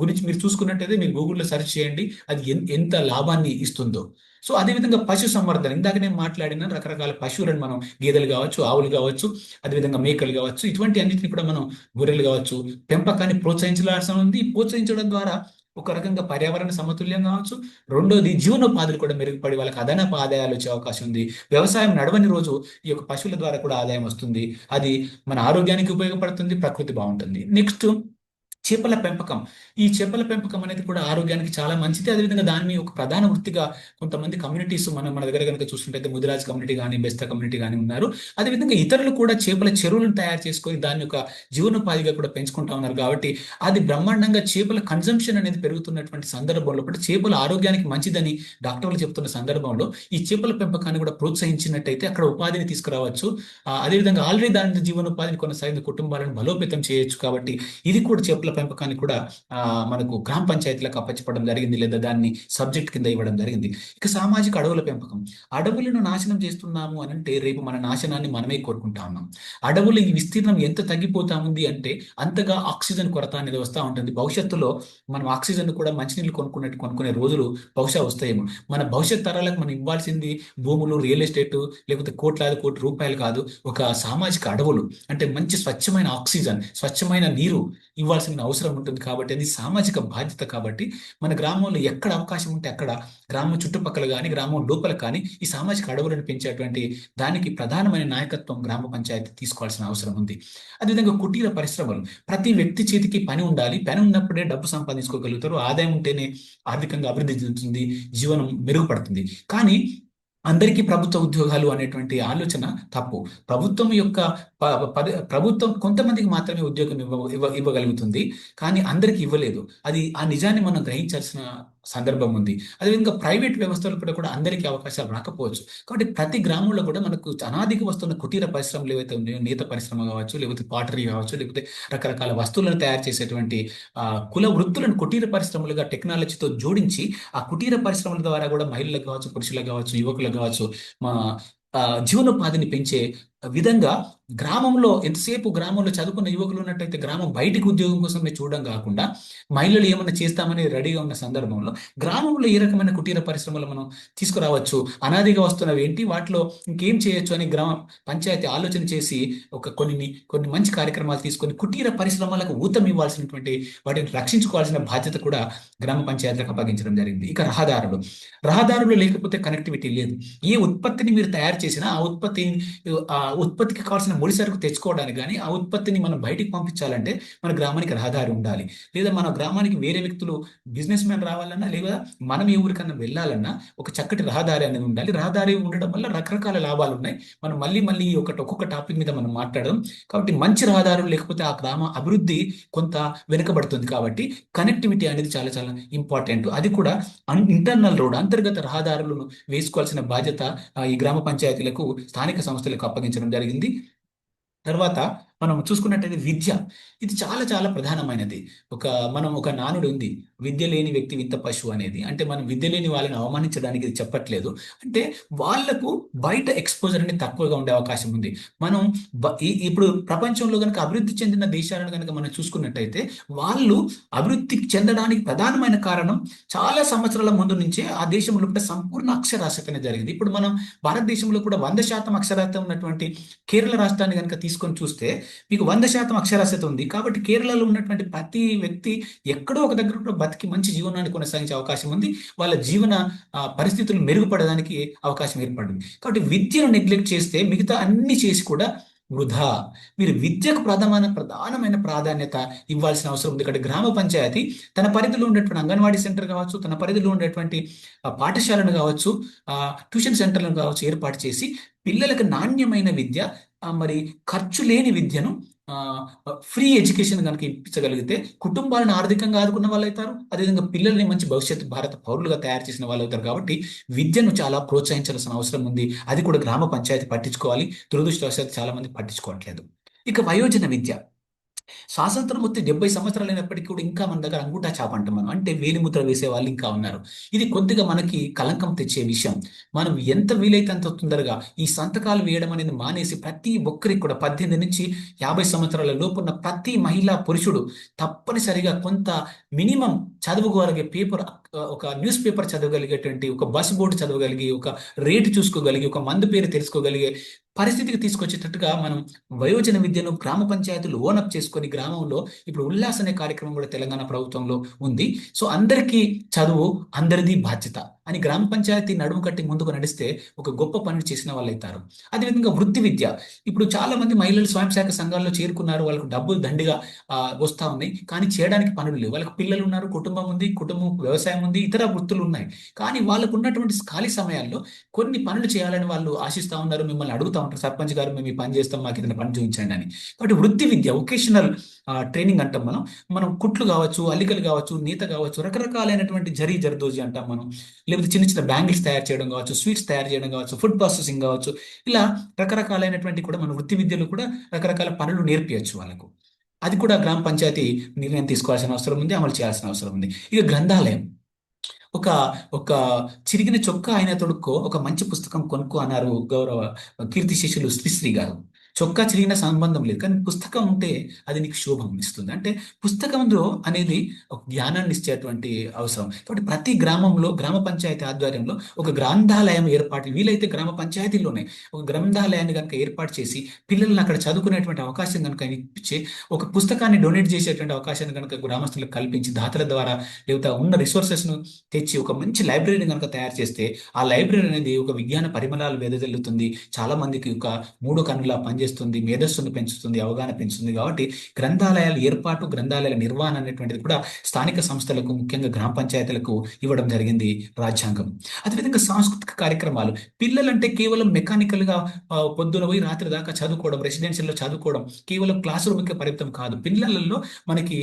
గురించి మీరు చూసుకున్నట్టయితే మీరు గూగుల్లో సెర్చ్ చేయండి అది ఎంత లాభాన్ని ఇస్తుందో. సో అదేవిధంగా పశు సంవర్ధన ఇందాక నేను మాట్లాడిన రకరకాల పశువులను మనం గేదెలు కావచ్చు ఆవులు కావచ్చు అదేవిధంగా మేకలు కావచ్చు ఇటువంటి అన్నింటిని కూడా మనం గొర్రెలు కావచ్చు పెంపకాన్ని ప్రోత్సహించాల్సిన ఉంది. ప్రోత్సహించడం ద్వారా ఒక రకంగా పర్యావరణ సమతుల్యం కావచ్చు. రెండోది జీవనోపాధులు కూడా మెరుగుపడి వాళ్ళకి అదనపు ఆదాయాలు వచ్చే అవకాశం ఉంది. వ్యవసాయం నడవని రోజు ఈ యొక్క పశువుల ద్వారా కూడా ఆదాయం వస్తుంది. అది మన ఆరోగ్యానికి ఉపయోగపడుతుంది ప్రకృతి బాగుంటుంది. నెక్స్ట్ చేపల పెంపకం. ఈ చేపల పెంపకం అనేది కూడా ఆరోగ్యానికి చాలా మంచిది. అదేవిధంగా దాన్ని ఒక ప్రధాన వృత్తిగా కొంతమంది కమ్యూనిటీస్ మనం మన దగ్గర కనుక చూస్తుంటే ముదిరాజ్ కమ్యూనిటీ కానీ బెస్త కమ్యూనిటీ కానీ ఉన్నారు. అదేవిధంగా ఇతరులు కూడా చేపల చెరువులను తయారు చేసుకొని దాన్ని ఒక జీవనోపాధిగా కూడా పెంచుకుంటా ఉన్నారు. కాబట్టి అది బ్రహ్మాండంగా చేపల కన్జంప్షన్ అనేది పెరుగుతున్నటువంటి సందర్భంలో కూడా చేపల ఆరోగ్యానికి మంచిదని డాక్టర్లు చెప్తున్న సందర్భంలో ఈ చేపల పెంపకాన్ని కూడా ప్రోత్సహించినట్టయితే అక్కడ ఉపాధిని తీసుకురావచ్చు. అదేవిధంగా ఆల్రెడీ దాని జీవనోపాధిని కొనసాగిన కుటుంబాలను బలోపేతం చేయొచ్చు కాబట్టి ఇది కూడా చేపల పెంపకాన్ని కూడా ఆ, మనకు గ్రామ పంచాయతీలకు అప్పచెప్పడం జరిగింది లేదా దాన్ని సబ్జెక్ట్ కింద ఇవ్వడం జరిగింది. ఇక సామాజిక అడవుల పెంపకం. అడవులను నాశనం చేస్తున్నాము అని అంటే రేపు మన నాశనాన్ని మనమే కోరుకుంటా ఉన్నాం. అడవుల ఈ విస్తీర్ణం ఎంత తగ్గిపోతా ఉంది అంటే అంతగా ఆక్సిజన్ కొరత అనేది వస్తూ ఉంటుంది. భవిష్యత్తులో మనం ఆక్సిజన్ కూడా మంచినీళ్ళు కొనుక్కున్నట్టు కొనుక్కునే రోజులు బహుశా వస్తాయేమో. మన భవిష్యత్ తరాలకు మనం ఇవ్వాల్సింది భూములు రియల్ ఎస్టేట్ లేకపోతే కోట్లాది కోటి రూపాయలు కాదు ఒక సామాజిక అడవులు. అంటే మంచి స్వచ్ఛమైన ఆక్సిజన్ స్వచ్ఛమైన నీరు ఇవ్వాల్సిన అవసరం ఉంటుంది కాబట్టి అది సామాజిక బాధ్యత కాబట్టి మన గ్రామంలో ఎక్కడ అవకాశం ఉంటే అక్కడ గ్రామం చుట్టుపక్కల కానీ గ్రామం లోపల కానీ ఈ సామాజిక అడవులను పెంచేటువంటి దానికి ప్రధానమైన నాయకత్వం గ్రామ పంచాయతీ తీసుకోవాల్సిన అవసరం ఉంది. అదేవిధంగా కుటీర పరిశ్రమలు ప్రతి వ్యక్తి చేతికి పని ఉండాలి. పని ఉన్నప్పుడే డబ్బు సంపాదించుకోగలుగుతారు. ఆదాయం ఉంటేనే ఆర్థికంగా అభివృద్ధి చెందుతుంది. జీవనం మెరుగుపడుతుంది. కానీ అందరికీ ప్రభుత్వ ఉద్యోగాలు అనేటువంటి ఆలోచన తప్పు. ప్రభుత్వం యొక్క ప్రభుత్వం కొంతమందికి మాత్రమే ఉద్యోగం ఇవ్వ ఇవ్వగలుగుతుంది కానీ అందరికీ ఇవ్వలేదు. అది ఆ నిజాన్ని మనం గ్రహించాల్సిన సందర్భం ఉంది. అదేవిధంగా ప్రైవేట్ వ్యవస్థలు కూడా కూడా అందరికీ అవకాశాలు రాకపోవచ్చు. కాబట్టి ప్రతి గ్రామంలో కూడా మనకు అనాదిగా వస్తున్న కుటీర పరిశ్రమలు ఏవైతే ఉన్నాయో నేత పరిశ్రమ కావచ్చు లేకపోతే పాటరీ కావచ్చు లేకపోతే రకరకాల వస్తువులను తయారు చేసేటువంటి ఆ, కుల వృత్తులను కుటీర పరిశ్రమలుగా టెక్నాలజీతో జోడించి ఆ కుటీర పరిశ్రమల ద్వారా కూడా మహిళలకు కావచ్చు పురుషులకు కావచ్చు యువకులకు కావచ్చు మా ఆ, జీవనోపాధిని పెంచే విధంగా గ్రామంలో ఎంతసేపు గ్రామంలో చదువుకున్న యువకులు ఉన్నట్టయితే గ్రామం బయటికి ఉద్యోగం కోసం చూడడం కాకుండా మహిళలు ఏమైనా చేస్తామని రెడీగా ఉన్న సందర్భంలో గ్రామంలో ఏ రకమైన కుటీర పరిశ్రమలు మనం తీసుకురావచ్చు? అనాదిగా వస్తున్నవి ఏంటి? వాటిలో ఇంకేం చేయొచ్చు అని గ్రామ పంచాయతీ ఆలోచన చేసి ఒక కొన్ని కొన్ని మంచి కార్యక్రమాలు తీసుకొని కుటీర పరిశ్రమలకు ఊతం ఇవ్వాల్సినటువంటి వాటిని రక్షించుకోవాల్సిన బాధ్యత కూడా గ్రామ పంచాయతీలకు అప్పగించడం జరిగింది. ఇక రహదారులు. రహదారులు లేకపోతే కనెక్టివిటీ లేదు. ఏ ఉత్పత్తిని మీరు తయారు చేసినా ఆ ఉత్పత్తి ఆ ఉత్పత్తికి కావాల్సిన ముడి సరుకు తెచ్చుకోవడానికి కానీ ఆ ఉత్పత్తిని మనం బయటికి పంపించాలంటే మన గ్రామానికి రహదారి ఉండాలి. లేదా మన గ్రామానికి వేరే వ్యక్తులు బిజినెస్ మ్యాన్ రావాలన్నా లేదా మనం ఏ ఊరికన్నా వెళ్ళాలన్నా ఒక చక్కటి రహదారి అనేది ఉండాలి. రహదారి ఉండడం వల్ల రకరకాల లాభాలు ఉన్నాయి. మనం మళ్ళీ మళ్ళీ ఒకటి ఒక్కొక్క టాపిక్ మీద మనం మాట్లాడడం కాబట్టి మంచి రహదారులు లేకపోతే ఆ గ్రామ అభివృద్ధి కొంత వెనుకబడుతుంది కాబట్టి కనెక్టివిటీ అనేది చాలా చాలా ఇంపార్టెంట్ అది కూడా ఇంటర్నల్ రోడ్ అంతర్గత రహదారులను వేసుకోవాల్సిన బాధ్యత ఈ గ్రామ పంచాయతీలకు స్థానిక సంస్థలకు అప్పగించడం జరిగింది. తర్వాత మనం చూసుకున్నట్టయితే విద్య ఇది చాలా చాలా ప్రధానమైనది. ఒక మనం ఒక నానుడు ఉంది విద్య లేని వ్యక్తి వింత పశువు అనేది. అంటే మనం విద్య లేని వాళ్ళని అవమానించడానికి ఇది చెప్పట్లేదు. అంటే వాళ్ళకు బయట ఎక్స్పోజర్ అనేది తక్కువగా ఉండే అవకాశం ఉంది. మనం బ- ఈ- ఇప్పుడు ప్రపంచంలో కనుక అభివృద్ధి చెందిన దేశాలను కనుక మనం చూసుకున్నట్టయితే వాళ్ళు అభివృద్ధి చెందడానికి ప్రధానమైన కారణం చాలా సంవత్సరాల ముందు నుంచే ఆ దేశంలో కూడా సంపూర్ణ అక్షరాస్యత అనేది జరిగింది. ఇప్పుడు మనం భారతదేశంలో కూడా వంద శాతం అక్షరాస్యత ఉన్నటువంటి కేరళ రాష్ట్రాన్ని కనుక తీసుకొని చూస్తే మీకు వంద శాతం అక్షరాస్యత ఉంది. కాబట్టి కేరళలో ఉన్నటువంటి ప్రతి వ్యక్తి ఎక్కడో ఒక దగ్గర కూడా బతికి మంచి జీవనాన్ని కొనసాగించే అవకాశం ఉంది. వాళ్ళ జీవన ఆ, పరిస్థితులు మెరుగుపడడానికి అవకాశం ఏర్పడింది. కాబట్టి విద్యను నెగ్లెక్ట్ చేస్తే మిగతా అన్ని చేసి కూడా వృధా. మీరు విద్యకు ప్రధానమైన ప్రధానమైన ప్రాధాన్యత ఇవ్వాల్సిన అవసరం ఉంది. ఇక్కడ గ్రామ పంచాయతీ తన పరిధిలో ఉండేటువంటి అంగన్వాడీ సెంటర్ కావచ్చు తన పరిధిలో ఉన్నటువంటి పాఠశాలను కావచ్చు ఆ, ట్యూషన్ సెంటర్లను కావచ్చు ఏర్పాటు చేసి పిల్లలకు నాణ్యమైన విద్య మరి ఖర్చు లేని విద్యను ఫ్రీ ఎడ్యుకేషన్ కనుక ఇప్పించగలిగితే కుటుంబాలను ఆర్థికంగా ఆదుకున్న వాళ్ళు అవుతారు అదేవిధంగా పిల్లల్ని మంచి భవిష్యత్తు భారత పౌరులుగా తయారు చేసిన వాళ్ళు అవుతారు కాబట్టి విద్యను చాలా ప్రోత్సహించాల్సిన అవసరం ఉంది. అది కూడా గ్రామ పంచాయతీ పట్టించుకోవాలి. దురదృష్టవశాత్తు చాలా మంది పట్టించుకోవట్లేదు. ఇక వయోజన విద్య. స్వాతంత్రం వచ్చి డెబ్బై సంవత్సరాలు అయినప్పటికీ కూడా ఇంకా మన దగ్గర అంగుటా చాప అంటాం మనం అంటే వేలిముద్ర వేసే వాళ్ళు ఇంకా ఉన్నారు. ఇది కొద్దిగా మనకి కలంకం తెచ్చే విషయం. మనం ఎంత వీలైతే అంత తొందరగా ఈ సంతకాలు వేయడం అనేది మానేసి ప్రతి ఒక్కరికి కూడా పద్దెనిమిది నుంచి యాభై సంవత్సరాల లోపున్న ప్రతి మహిళా పురుషుడు తప్పనిసరిగా కొంత మినిమం చదువుకోగలిగే పేపర్ ఒక న్యూస్ పేపర్ చదవగలిగేటువంటి ఒక బస్ బోర్డు చదవగలిగి ఒక రేటు చూసుకోగలిగి ఒక మందు పేరు తెలుసుకోగలిగే పరిస్థితికి తీసుకొచ్చేటట్టుగా మనం వయోజన విద్యను గ్రామ పంచాయతీలు ఓనప్ చేసుకొని గ్రామంలో ఇప్పుడు ఉల్లాస్ అనే కార్యక్రమం కూడా తెలంగాణ ప్రభుత్వంలో ఉంది. సో అందరికీ చదువు అందరిది బాధ్యత. అని గ్రామ పంచాయతీ నడుము కట్టి ముందుకు నడిస్తే ఒక గొప్ప పని చేసిన వాళ్ళు అవుతారు అదేవిధంగా వృత్తి విద్య. ఇప్పుడు చాలా మంది మహిళలు స్వయం శాఖ సంఘాల్లో చేరుకున్నారు. వాళ్ళకు డబ్బులు దండిగా వస్తా ఉన్నాయి. కానీ చేయడానికి పనులు లేవు. వాళ్ళకి పిల్లలు ఉన్నారు కుటుంబం ఉంది కుటుంబం వ్యవసాయం ఉంది ఇతర వృత్తులు ఉన్నాయి. కానీ వాళ్ళకు ఉన్నటువంటి ఖాళీ సమయాల్లో కొన్ని పనులు చేయాలని వాళ్ళు ఆశిస్తా ఉన్నారు. మిమ్మల్ని అడుగుతా ఉంటారు. సర్పంచ్ గారు మేము ఈ పని చేస్తాం మాకు ఏదైనా పని చూపించండి అని. కాబట్టి వృత్తి విద్య వొకేషనల్ ట్రైనింగ్ అంటాం మనం. మనం కుట్లు కావచ్చు అల్లికలు కావచ్చు నీత కావచ్చు రకరకాలైనటువంటి జరీ జరదోజీ అంటాం మనం. లేకపోతే చిన్న చిన్న బ్యాంగిల్స్ తయారు చేయడం కావచ్చు స్వీట్స్ తయారు చేయడం కావచ్చు ఫుడ్ ప్రాసెసింగ్ కావచ్చు ఇలా రకరకాలైనటువంటి కూడా మన వృత్తి విద్యలో కూడా రకరకాల పనులు నేర్పించచ్చు వాళ్ళకు. అది కూడా గ్రామ పంచాయతీ నిర్ణయం తీసుకోవాల్సిన అవసరం ఉంది అమలు చేయాల్సిన అవసరం ఉంది. ఇక గ్రంథాలయం. ఒక ఒక చిరిగిన చొక్కా అయిన తొడుక్కో ఒక మంచి పుస్తకం కొనుక్కో అన్నారు గౌరవ కీర్తి శిష్యులు శ్రీశ్రీ గారు. చొక్కా చిరిగిన సంబంధం లేదు. కానీ పుస్తకం ఉంటే అది నీకు శోభం ఇస్తుంది. అంటే పుస్తకంలో అనేది ఒక జ్ఞానాన్ని ఇచ్చేటువంటి అవసరం. కాబట్టి ప్రతి గ్రామంలో గ్రామ పంచాయతీ ఆధ్వర్యంలో ఒక గ్రంథాలయం ఏర్పాటు వీలైతే గ్రామ పంచాయతీలోనే ఒక గ్రంథాలయాన్ని కనుక ఏర్పాటు చేసి పిల్లల్ని అక్కడ చదువుకునేటువంటి అవకాశం కనుక ఇప్పించి ఒక పుస్తకాన్ని డొనేట్ చేసేటువంటి అవకాశాన్ని కనుక గ్రామస్తులకు కల్పించి దాతల ద్వారా లేకపోతే ఉన్న రిసోర్సెస్ను తెచ్చి ఒక మంచి లైబ్రరీని కనుక తయారు చేస్తే ఆ లైబ్రరీ అనేది ఒక విజ్ఞాన పరిమళాలు వెదజల్లుతుంది. చాలా మందికి ఒక మూడు కన్నులా పనిచేస్తుంది మేధస్సును పెంచుతుంది అవగాహన పెంచుతుంది కాబట్టి గ్రంథాలయాల ఏర్పాటు గ్రంథాలయాల నిర్వహణ అనేటువంటిది కూడా స్థానిక సంస్థలకు ముఖ్యంగా గ్రామ పంచాయతీలకు ఇవ్వడం జరిగింది రాజ్యాంగం. అదేవిధంగా సాంస్కృతిక కార్యక్రమాలు పిల్లలంటే కేవలం మెకానికల్గా పొద్దున పోయి రాత్రి దాకా చదువుకోవడం రెసిడెన్షియల్లో చదువుకోవడం కేవలం క్లాస్ రూమ్కి పరిమితం కాదు. పిల్లలలో మనకి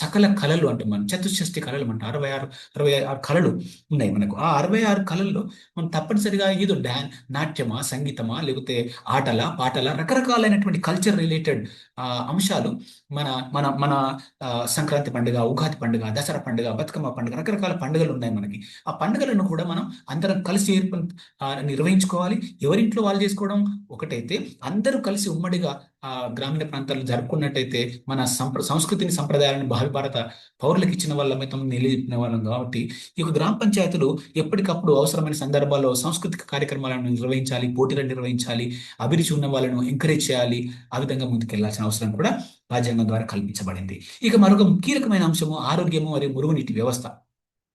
సకల కళలు అంటాం మనం చతుషష్టి కళలు అంటాం. అరవై ఆరు అరవై ఆరు కళలు ఉన్నాయి మనకు. ఆ అరవై ఆరు కళల్లో మనం తప్పనిసరిగా ఏదో డాన్ నాట్యమా సంగీతమా లేకపోతే ఆటల పాటల రకరకాలైనటువంటి కల్చర్ రిలేటెడ్ అంశాలు. మన మన మన సంక్రాంతి పండుగ ఉగాది పండుగ దసరా పండుగ బతుకమ్మ పండుగ రకరకాల పండుగలు ఉన్నాయి మనకి. ఆ పండుగలను కూడా మనం అందరం కలిసి నిర్వహించుకోవాలి. ఎవరింట్లో వాళ్ళు చేసుకోవడం ఒకటైతే అందరూ కలిసి ఉమ్మడిగా ఆ గ్రామీణ ప్రాంతాల్లో జరుపుకున్నట్టయితే మన సంప్ర సంస్కృతిని సంప్రదాయాలను భావి భారత పౌరులకు ఇచ్చిన వాళ్ళ మితం నిలిపిన వాళ్ళం కాబట్టి ఈ యొక్క గ్రామ పంచాయతీలు ఎప్పటికప్పుడు అవసరమైన సందర్భాల్లో సాంస్కృతిక కార్యక్రమాలను నిర్వహించాలి పోటీలను నిర్వహించాలి అభిరుచి ఉన్న వాళ్ళను ఎంకరేజ్ చేయాలి ఆ విధంగా ముందుకెళ్ళాల్సిన అవసరం కూడా రాజ్యాంగం ద్వారా కల్పించబడింది. ఇక మరొక కీలకమైన అంశము ఆరోగ్యము మరియు మురుగునీటి వ్యవస్థ.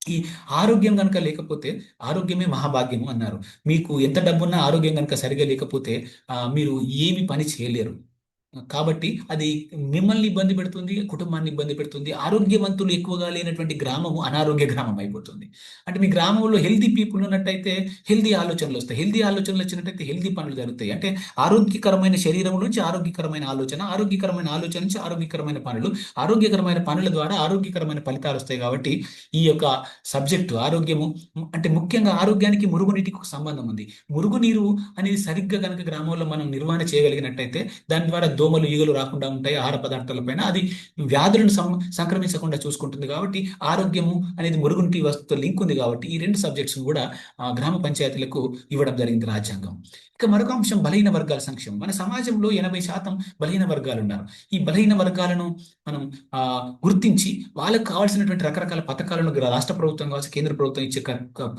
ఈ ఆరోగ్యం కనుక లేకపోతే ఆరోగ్యమే మహాభాగ్యము అన్నారు. మీకు ఎంత డబ్బున్నా ఆరోగ్యం కనుక సరిగా లేకపోతే మీరు ఏమి పని చేయలేరు. కాబట్టి అది మిమ్మల్ని ఇబ్బంది పెడుతుంది కుటుంబాన్ని ఇబ్బంది పెడుతుంది ఆరోగ్యవంతులు ఎక్కువగా లేనటువంటి గ్రామము అనారోగ్య గ్రామం అయిపోతుంది. అంటే మీ గ్రామంలో హెల్దీ పీపుల్ ఉన్నట్టయితే హెల్దీ ఆలోచనలు వస్తాయి. హెల్దీ ఆలోచనలు వచ్చినట్టయితే హెల్దీ పనులు జరుగుతాయి. అంటే ఆరోగ్యకరమైన శరీరం నుంచి ఆరోగ్యకరమైన ఆలోచన ఆరోగ్యకరమైన ఆలోచన నుంచి ఆరోగ్యకరమైన పనులు ఆరోగ్యకరమైన పనుల ద్వారా ఆరోగ్యకరమైన ఫలితాలు వస్తాయి కాబట్టి ఈ యొక్క సబ్జెక్టు ఆరోగ్యము అంటే ముఖ్యంగా ఆరోగ్యానికి మురుగునీటికి సంబంధం ఉంది. మురుగునీరు అనేది సరిగ్గా కనుక గ్రామంలో మనం నిర్వహణ చేయగలిగినట్టయితే దాని ద్వారా దోమలు ఈగలు రాకుండా ఉంటాయి ఆహార పదార్థాల పైన. అది వ్యాధులను సంక్రమించకుండా చూసుకుంటుంది కాబట్టి ఆరోగ్యము అనేది మురుగుంటి వస్తుతో లింక్ ఉంది కాబట్టి ఈ రెండు సబ్జెక్ట్స్ కూడా గ్రామ పంచాయతీలకు ఇవ్వడం జరిగింది రాజ్యాంగం. ఇక మరొక అంశం బలహీన వర్గాల సంక్షేమం. మన సమాజంలో ఎనభై శాతం బలహీన వర్గాలు ఉన్నారు. ఈ బలహీన వర్గాలను మనం ఆ గుర్తించి వాళ్ళకు కావాల్సినటువంటి రకరకాల పథకాలను రాష్ట్ర ప్రభుత్వం కావచ్చు కేంద్ర ప్రభుత్వం ఇచ్చే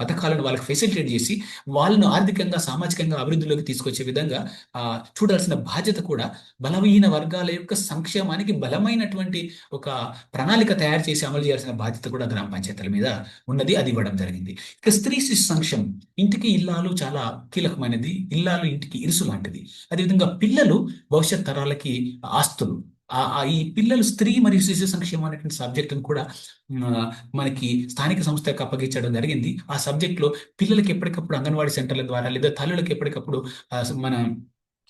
పథకాలను వాళ్ళకి ఫెసిలిటేట్ చేసి వాళ్ళను ఆర్థికంగా సామాజికంగా అభివృద్ధిలోకి తీసుకొచ్చే విధంగా ఆ చూడాల్సిన బాధ్యత కూడా బలహీన వర్గాల యొక్క సంక్షేమానికి బలమైనటువంటి ఒక ప్రణాళిక తయారు చేసి అమలు చేయాల్సిన బాధ్యత కూడా గ్రామ పంచాయతీల మీద ఉన్నది. అది ఇవ్వడం జరిగింది. ఇక స్త్రీ శిశు సంక్షేమం. ఇంటికి ఇల్లాలు చాలా కీలకమైనది. ఇల్లు పిల్లలు ఇంటికి ఇరుసు లాంటిది. అదేవిధంగా పిల్లలు భవిష్యత్ తరాలకి ఆస్తులు. ఆ ఈ పిల్లలు స్త్రీ మరియు శిశు సంక్షేమం అనేటువంటి సబ్జెక్టును కూడా మనకి స్థానిక సంస్థకు అప్పగించడం జరిగింది. ఆ సబ్జెక్టులో పిల్లలకి ఎప్పటికప్పుడు అంగన్వాడీ సెంటర్ల ద్వారా లేదా తల్లులకు ఎప్పటికప్పుడు మన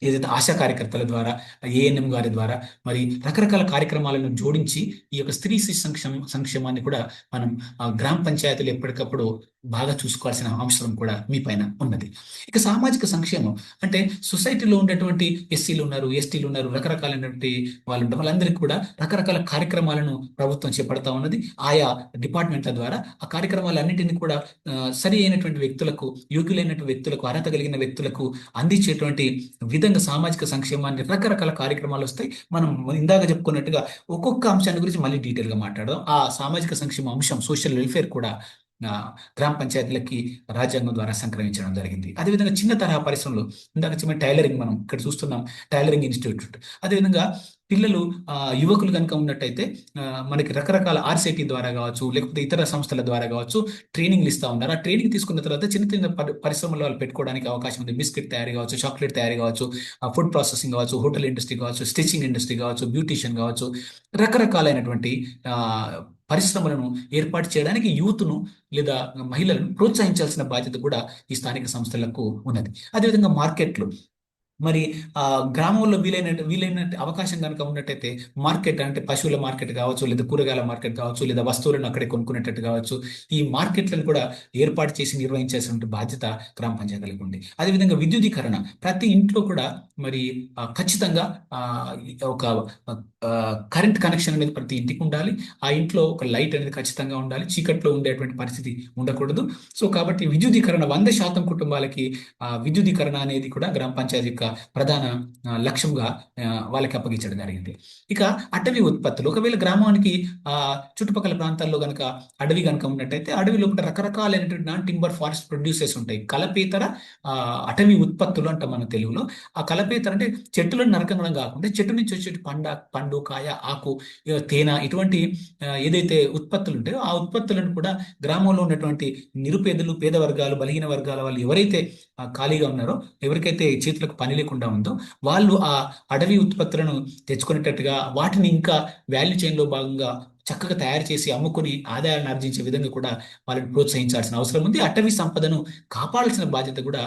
ఏదైతే ఆశా కార్యకర్తల ద్వారా ఏఎన్ఎం గారి ద్వారా మరి రకరకాల కార్యక్రమాలను జోడించి ఈ యొక్క స్త్రీ శిశు సంక్షేమ సంక్షేమాన్ని కూడా మనం గ్రామ పంచాయతీలు ఎప్పటికప్పుడు బాగా చూసుకోవాల్సిన అవసరం కూడా మీ పైన ఉన్నది. ఇక సామాజిక సంక్షేమం. అంటే సొసైటీలో ఉండేటువంటి ఎస్సీలు ఉన్నారు ఎస్టీలు ఉన్నారు రకరకాలైనటువంటి వాళ్ళు ఉంటారు వాళ్ళందరికీ కూడా రకరకాల కార్యక్రమాలను ప్రభుత్వం చేపడతా ఉన్నది. ఆయా డిపార్ట్మెంట్ల ద్వారా ఆ కార్యక్రమాలన్నింటినీ కూడా సరి అయినటువంటి వ్యక్తులకు యోగ్యులైనటువంటి వ్యక్తులకు అర్హత కలిగిన వ్యక్తులకు అందించేటువంటి విధంగా సామాజిక సంక్షేమాన్ని రకరకాల కార్యక్రమాలు వస్తాయి. మనం ఇందాక చెప్పుకున్నట్టుగా ఒక్కొక్క అంశాన్ని గురించి మళ్ళీ డీటెయిల్గా మాట్లాడదాం. ఆ సామాజిక సంక్షేమ అంశం సోషల్ వెల్ఫేర్ కూడా గ్రామ పంచాయతీలకి రాజ్యాంగం ద్వారా సంక్రమించడం జరిగింది. అదేవిధంగా చిన్న తరహా పరిశ్రమలు ఇందాక చిన్న టైలరింగ్ మనం ఇక్కడ చూస్తున్నాం టైలరింగ్ ఇన్స్టిట్యూట్. అదేవిధంగా పిల్లలు యువకులు కనుక ఉన్నట్టయితే మనకి రకరకాల ఆర్సీటీ ద్వారా కావచ్చు లేకపోతే ఇతర సంస్థల ద్వారా కావచ్చు ట్రైనింగ్లు ఇస్తూ ఉన్నారు. ఆ ట్రైనింగ్ తీసుకున్న తర్వాత చిన్న చిన్న పరిశ్రమలు వాళ్ళు పెట్టుకోవడానికి అవకాశం ఉంది. బిస్కెట్ తయారీ కావచ్చు చాక్లెట్ తయారీ కావచ్చు ఫుడ్ ప్రాసెసింగ్ కావచ్చు హోటల్ ఇండస్ట్రీ కావచ్చు స్టిచ్చింగ్ ఇండస్ట్రీ కావచ్చు బ్యూటిషియన్ కావచ్చు. రకరకాలైనటువంటి పరిశ్రమలను ఏర్పాటు చేయడానికి యూత్ను లేదా మహిళలను ప్రోత్సహించాల్సిన బాధ్యత కూడా ఈ స్థానిక సంస్థలకు ఉన్నది. అదేవిధంగా మార్కెట్లు. మరి ఆ గ్రామంలో వీలైన వీలైన అవకాశం కనుక ఉన్నట్టయితే మార్కెట్ అంటే పశువుల మార్కెట్ కావచ్చు లేదా కూరగాయల మార్కెట్ కావచ్చు లేదా వస్తువులను అక్కడే కొనుక్కునేటట్టు కావచ్చు ఈ మార్కెట్లను కూడా ఏర్పాటు చేసి నిర్వహించాల్సిన బాధ్యత గ్రామ పంచాయతీలకు ఉంది. అదేవిధంగా విద్యుదీకరణ. ప్రతి ఇంట్లో కూడా మరి ఖచ్చితంగా ఒక కరెంట్ కనెక్షన్ అనేది ప్రతి ఇంటికి ఉండాలి. ఆ ఇంట్లో ఒక లైట్ అనేది ఖచ్చితంగా ఉండాలి. చీకట్లో ఉండేటువంటి పరిస్థితి ఉండకూడదు. సో కాబట్టి విద్యుదీకరణ వంద శాతం కుటుంబాలకి ఆ విద్యుదీకరణ అనేది కూడా గ్రామ పంచాయతీ యొక్క ప్రధాన లక్ష్యంగా వాళ్ళకి అప్పగించడం జరిగింది. ఇక అటవీ ఉత్పత్తులు ఒకవేళ గ్రామానికి ఆ చుట్టుపక్కల ప్రాంతాల్లో గనక అడవి గనక ఉన్నట్టయితే అడవిలో కూడా రకరకాలైనటువంటి నాన్ టింబర్ ఫారెస్ట్ ప్రొడ్యూసెస్ ఉంటాయి. కలపేతర ఆ, అటవీ ఉత్పత్తులు అంట మన తెలుగులో. ఆ కలపేతర అంటే చెట్టులను నరకంగా కాకుండా చెట్టు నుంచి వచ్చే పండ పండు కాయ ఆకు తేనె ఇటువంటి ఏదైతే ఉత్పత్తులు ఉంటాయో ఆ ఉత్పత్తులను కూడా గ్రామంలో ఉన్నటువంటి నిరుపేదలు పేద వర్గాలు బలహీన వర్గాల వాళ్ళు ఎవరైతే ఖాళీగా ఉన్నారో ఎవరికైతే చేతులకు పని లేకుండా ఉందో వాళ్ళు ఆ అడవి ఉత్పత్తులను తెచ్చుకునేటట్టుగా వాటిని ఇంకా వాల్యూ చైన్లో భాగంగా చక్కగా తయారు చేసి అమ్ముకుని ఆదాయాన్ని ఆర్జించే విధంగా కూడా వాళ్ళని ప్రోత్సహించాల్సిన అవసరం ఉంది. అటవీ సంపదను కాపాడాల్సిన బాధ్యత కూడా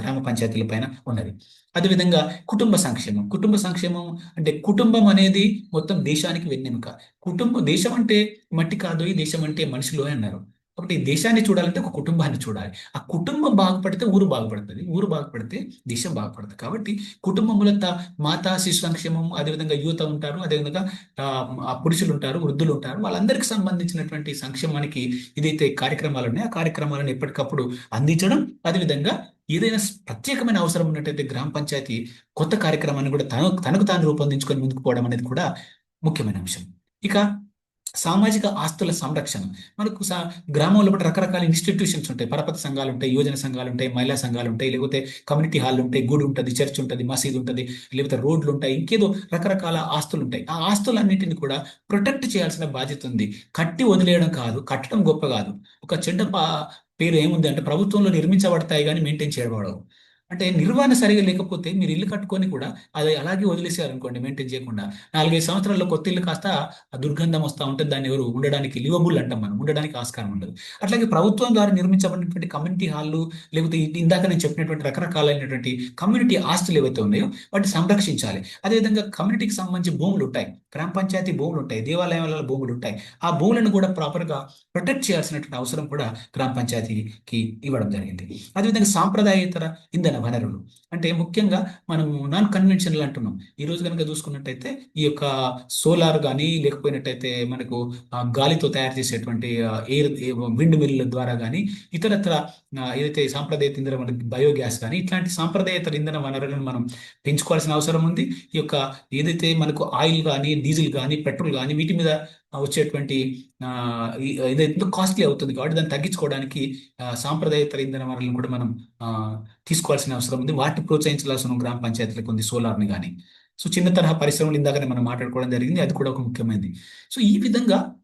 గ్రామ పంచాయతీల పైన ఉన్నది. అదేవిధంగా కుటుంబ సంక్షేమం. కుటుంబ సంక్షేమం అంటే కుటుంబం అనేది మొత్తం దేశానికి వెన్నెముక. కుటుంబం దేశం అంటే మట్టి కాదు ఈ దేశం అంటే మనుషులు అన్నారు. కాబట్టి ఈ దేశాన్ని చూడాలంటే ఒక కుటుంబాన్ని చూడాలి. ఆ కుటుంబం బాగుపడితే ఊరు బాగుపడుతుంది. ఊరు బాగుపడితే దేశం బాగుపడుతుంది. కాబట్టి కుటుంబంలో మాత మాతా శిశు సంక్షేమం అదేవిధంగా యువత ఉంటారు అదేవిధంగా ఆ పురుషులు ఉంటారు వృద్ధులు ఉంటారు. వాళ్ళందరికీ సంబంధించినటువంటి సంక్షేమానికి ఏదైతే కార్యక్రమాలు ఉన్నాయో ఆ కార్యక్రమాలను ఎప్పటికప్పుడు అందించడం అదేవిధంగా ఏదైనా ప్రత్యేకమైన అవసరం ఉన్నట్టయితే గ్రామ పంచాయతీ కొత్త కార్యక్రమాన్ని కూడా తన తనకు తాను రూపొందించుకొని ముందుకు పోవడం అనేది కూడా ముఖ్యమైన అంశం. ఇక సామాజిక ఆస్తుల సంరక్షణ. మనకు సా గ్రామంలో కూడా రకరకాల ఇన్స్టిట్యూషన్స్ ఉంటాయి. పరపతి సంఘాలు ఉంటాయి యువజన సంఘాలు ఉంటాయి మహిళా సంఘాలు ఉంటాయి లేకపోతే కమ్యూనిటీ హాల్ ఉంటాయి గుడి ఉంటుంది చర్చ్ ఉంటుంది మసీదు ఉంటుంది లేకపోతే రోడ్లు ఉంటాయి ఇంకేదో రకరకాల ఆస్తులు ఉంటాయి ఆ ఆస్తులన్నింటినీ కూడా ప్రొటెక్ట్ చేయాల్సిన బాధ్యత ఉంది. కట్టి వదిలేయడం కాదు కట్టడం గొప్ప కాదు. ఒక చెడ్డ పా- పేరు ఏముంది అంటే ప్రభుత్వంలో నిర్మించబడతాయి కానీ మెయింటైన్ చేయబడవు. అంటే నిర్వహణ సరిగా లేకపోతే మీరు ఇల్లు కట్టుకొని కూడా అది అలాగే వదిలేసారనుకోండి మెయింటైన్ చేయకుండా. నాలుగైదు సంవత్సరాల్లో కొత్త ఇల్లు కాస్త ఆ దుర్గంధం వస్తూ ఉంటుంది దాన్ని ఎవరు ఉండడానికి లివబుల్ అంటాం మనం ఉండడానికి ఆస్కారం ఉండదు. అట్లాగే ప్రభుత్వం ద్వారా నిర్మించబడినటువంటి కమ్యూనిటీ హాల్లు లేకపోతే ఇందాక నేను చెప్పినటువంటి రకరకాలైనటువంటి కమ్యూనిటీ ఆస్తులు ఏవైతే ఉన్నాయో వాటిని సంరక్షించాలి. అదేవిధంగా కమ్యూనిటీకి సంబంధించి భూములు ఉంటాయి గ్రామ పంచాయతీ భూములు ఉంటాయి దేవాలయాల భూములు ఉంటాయి. ఆ భూములను కూడా ప్రాపర్గా ప్రొటెక్ట్ చేయాల్సినటువంటి అవసరం కూడా గ్రామ పంచాయతీకి ఇవ్వడం జరిగింది. అదేవిధంగా సాంప్రదాయేతర ఇంధన వనరులు అంటే ముఖ్యంగా మనం నాన్ కన్వెన్షనల్ అంటున్నాం. ఈ రోజు కనుక చూసుకున్నట్టయితే ఈ యొక్క సోలార్ కానీ లేకపోయినట్టయితే మనకు గాలితో తయారు చేసేటువంటి ఎయిర్ విండ్ మిల్ ద్వారా కానీ ఇతరత్ర ఏదైతే సాంప్రదాయ ఇంధన మనకి బయోగ్యాస్ కానీ ఇట్లాంటి సాంప్రదాయ ఇంధన వనరులను మనం పెంచుకోవాల్సిన అవసరం ఉంది. ఈ యొక్క ఏదైతే మనకు ఆయిల్ కానీ డీజిల్ కానీ పెట్రోల్ కానీ వీటి మీద వచ్చేటువంటి ఆ, కాస్ట్లీ అవుతుంది? కాబట్టి దాన్ని తగ్గించుకోవడానికి ఆ, సాంప్రదాయేతర ఇంధన వనరులను కూడా మనం తీసుకోవాల్సిన అవసరం ఉంది. వాటిని ప్రోత్సహించాల్సిన గ్రామ పంచాయతీలకు ఉంది సోలార్ని కానీ సో చిన్న తరహా పరిశ్రమలు ఇందాకనే మనం మాట్లాడుకోవడం జరిగింది. అది కూడా ఒక ముఖ్యమైనది. సో ఈ విధంగా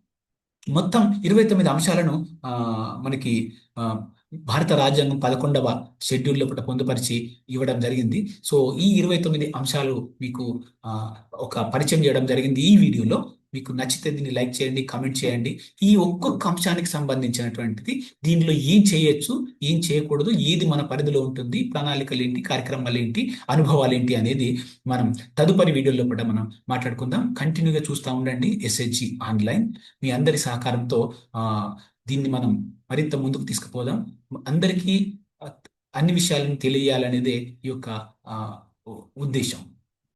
మొత్తం ఇరవై తొమ్మిది అంశాలను మనకి భారత రాజ్యాంగం పదకొండవ షెడ్యూల్లో కూడా పొందుపరిచి ఇవ్వడం జరిగింది. సో ఈ ఇరవై తొమ్మిది అంశాలు మీకు ఒక పరిచయం చేయడం జరిగింది ఈ వీడియోలో. మీకు నచ్చితే దీన్ని లైక్ చేయండి కామెంట్ చేయండి. ఈ ఒక్కొక్క అంశానికి సంబంధించినటువంటిది దీనిలో ఏం చేయొచ్చు ఏం చేయకూడదు ఏది మన పరిధిలో ఉంటుంది ప్రణాళికలు ఏంటి కార్యక్రమాలు ఏంటి అనుభవాలు ఏంటి అనేది మనం తదుపరి వీడియోలో కూడా మనం మాట్లాడుకుందాం. కంటిన్యూగా చూస్తూ ఉండండి. ఎస్హెచ్జి ఆన్లైన్ మీ అందరి సహకారంతో దీన్ని మనం మరింత ముందుకు తీసుకుపోదాం. అందరికీ అన్ని విషయాలను తెలియాలనేదే ఈ యొక్క ఉద్దేశం.